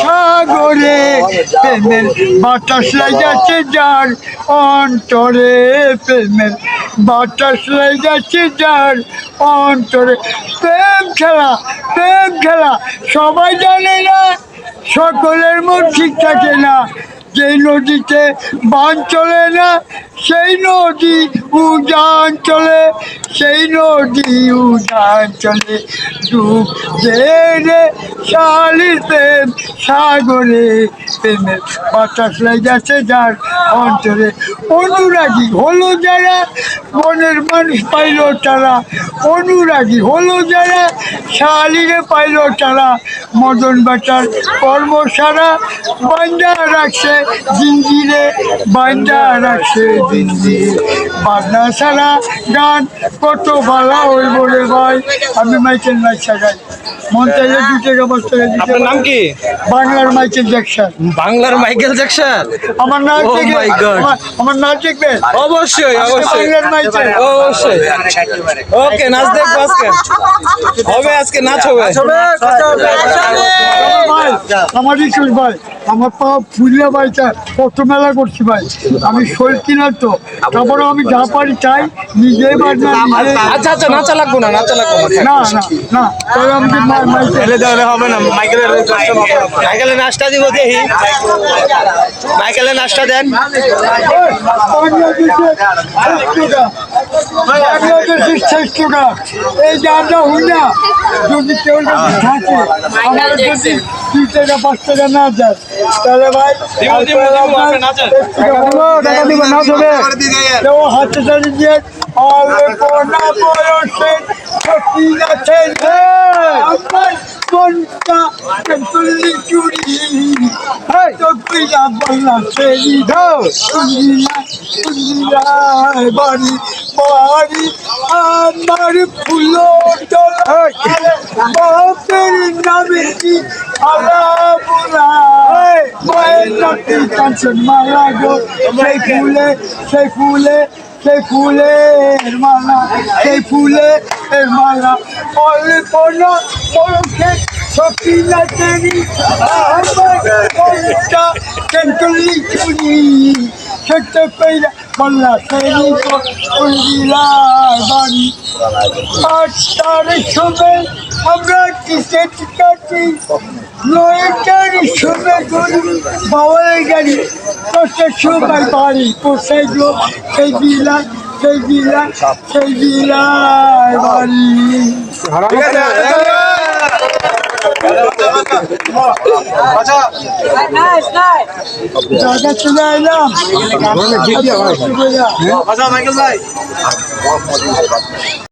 সাগরে প্রেমের বাতাস লাগাচ্ছে যার অন্তরে প্রেমের বাতাস লাগাচ্ছে যার অন্তরে প্রেম খেলা প্রেম খেলা। সবাই জানে না, সকলের মন ঠিক থাকে না। যেই নদীতে বান চলে না, সেই নদী উজান চলে, সেই নদী উজান চলে। ডুব জেরে শালির প্রেম সাগরে। প্রেমের বাতাস লেগেছে যার অন্তরে অনুরাগী হলো যারা মনের মানুষ পাইল তারা অনুরাগী হলো যারা শালিরে পাইল তারা মদন বাটার কর্মসারা বান্দা রাখছে জিঞ্জিরে বান্ধা রাখছে জিঞ্জিরে। বান্না সারা গান কত ভালো ওই বলে ভাই আমি মাইকেল নাচা গাই মন চাইলে দু টাকা পাঁচ আপনার নাম কি? বাংলার মাইকেল জ্যাকসন। বাংলার মাইকেল জ্যাকসন? আমার নাচ Oh দেখবে গড. আমার- নাচ দেখবে অবশ্যই অবশ্যই। অবশ্যই। ওকে নাচ দেখব আজকে। হবে আজকে নাচ হবে। আমার ইস্যুস ভাই। আমার পা ফুলিয়া ভাই চা কত মেলা করছি ভাই। আমি শরীর কিনার তো তারপরে আমি যা পারি চাই নিজেই বাজনা নিজে আচ্ছা আচ্ছা নাচা লাগবো না নাচা লাগবো না না না তবে আমি যে মা- মাইকে তাহলে তাহলে হবে না মাইকেলের মাইকেলের নাচটা দিব দেখি। মাইকেলের নাচটা দেন। বাংলাদেশের শ্রেষ্ঠটা এই গানটা হই না যদি কেউ যদি থাকে আমার যদি দুই টাকা পাঁচ টাকা না যায় তাহলে ভাই হাতে তালি দিয়ে অল্প না বয়সে সত্যি আছেন আমার মনটা চল্লি চুরি। চক্রিয়া বললা সেই বাড়ি বাড়ি। আমার ফুলো বাপের নামে কি আলাপুরা মায়ের নাতি কাঞ্চন মালা গো। সেই ফুলে সেই ফুলে সেই ফুলের মালা। সেই ফুলে মালা। অল্প না পরশে সত্যি আমার পেলা বললা সেই বাড়ি। আটটার সময় আমরা টিকেট কাটি। নয়টার সময় করি বাবার গাড়ি। দশটার সময় বাড়ি কোথায় গো সেই বিলায় সেই বিলায় সেই বিলায় বাড়ি। মাইকেল ভাই